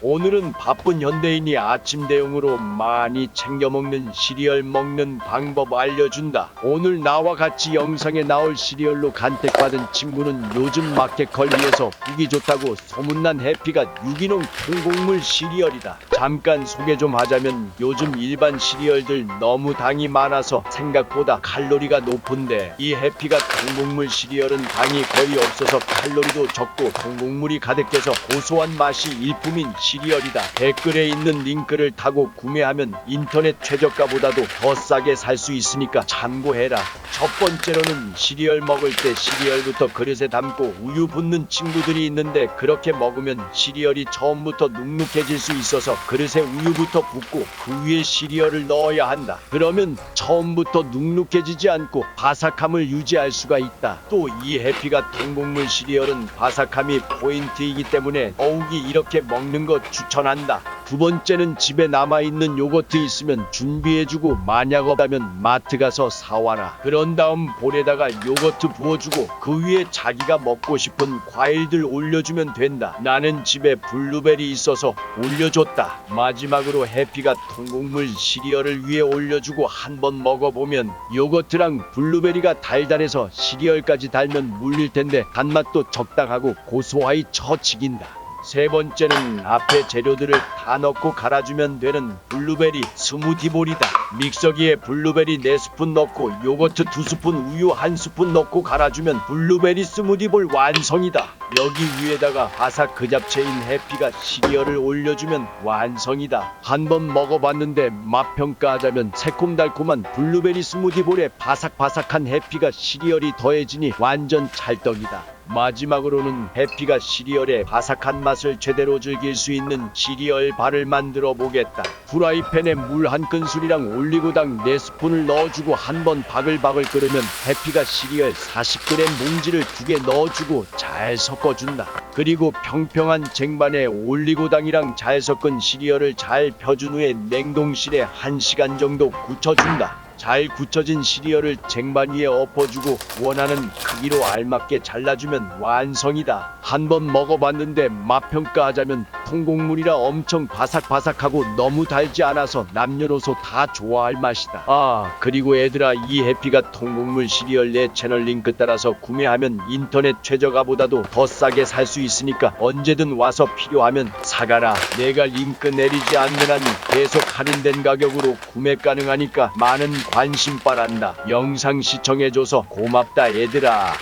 오늘은 바쁜 현대인이 아침 대용으로 많이 챙겨 먹는 시리얼 먹는 방법 알려준다. 오늘 나와 같이 영상에 나올 시리얼로 간택받은 친구는 요즘 마켓 관리에서 보기 좋다고 소문난 해피가 유기농 통곡물 시리얼이다. 잠깐 소개 좀 하자면 요즘 일반 시리얼들 너무 당이 많아서 생각보다 칼로리가 높은데 이 해피가 통곡물 시리얼은 당이 거의 없어서 칼로리도 적고 통곡물이 가득해서 고소한 맛이 일품인 시 리얼이다. 댓글에 있는 링크를 타고 구매하면 인터넷 최저가보다도 더 싸게 살 수 있으니까 참고해라. 첫 번째로는 시리얼 먹을 때 시리얼부터 그릇에 담고 우유 붓는 친구들이 있는데 그렇게 먹으면 시리얼이 처음부터 눅눅해질 수 있어서 그릇에 우유부터 붓고 그 위에 시리얼을 넣어야 한다. 그러면 처음부터 눅눅해지지 않고 바삭함을 유지할 수가 있다. 또 이 해피가 통곡물 시리얼은 바삭함이 포인트이기 때문에 더욱이 이렇게 먹는 것 추천한다. 두 번째는 집에 남아있는 요거트 있으면 준비해주고 만약 없다면 마트 가서 사와라. 그런 다음 볼에다가 요거트 부어주고 그 위에 자기가 먹고 싶은 과일들 올려주면 된다. 나는 집에 블루베리 있어서 올려줬다. 마지막으로 해피가 통곡물 시리얼을 위에 올려주고 한 번 먹어보면 요거트랑 블루베리가 달달해서 시리얼까지 달면 물릴 텐데 단맛도 적당하고 고소하이 처지긴다. 세 번째는 앞에 재료들을 다 넣고 갈아주면 되는 블루베리 스무디볼이다. 믹서기에 블루베리 4스푼 넣고 요거트 2스푼 우유 1스푼 넣고 갈아주면 블루베리 스무디볼 완성이다. 여기 위에다가 바삭 그 잡채인 해피가 시리얼을 올려주면 완성이다. 한번 먹어봤는데 맛 평가하자면 새콤달콤한 블루베리 스무디볼에 바삭바삭한 해피가 시리얼이 더해지니 완전 찰떡이다. 마지막으로는 해피가 시리얼의 바삭한 맛을 제대로 즐길 수 있는 시리얼 발을 만들어 보겠다. 프라이팬에 물 한 큰술이랑 올리고당 4스푼을 넣어주고 한 번 바글바글 끓으면 해피가 시리얼 40g 뭉지를 두 개 넣어주고 잘 섞어 준다. 그리고 평평한 쟁반에 올리고당이랑 잘 섞은 시리얼을 잘 펴준 후에 냉동실에 1시간 정도 굳혀준다. 잘 굳혀진 시리얼을 쟁반 위에 엎어주고 원하는 크기로 알맞게 잘라주면 완성이다. 한 번 먹어봤는데 맛 평가하자면 통곡물이라 엄청 바삭바삭하고 너무 달지 않아서 남녀노소 다 좋아할 맛이다. 아 그리고 얘들아 이 해피가 통곡물 시리얼 내 채널 링크 따라서 구매하면 인터넷 최저가보다도 더 싸게 살 수 있으니까 언제든 와서 필요하면 사가라. 내가 링크 내리지 않는 한 계속 할인된 가격으로 구매 가능하니까 많은 관심 바란다. 영상 시청해줘서 고맙다 얘들아.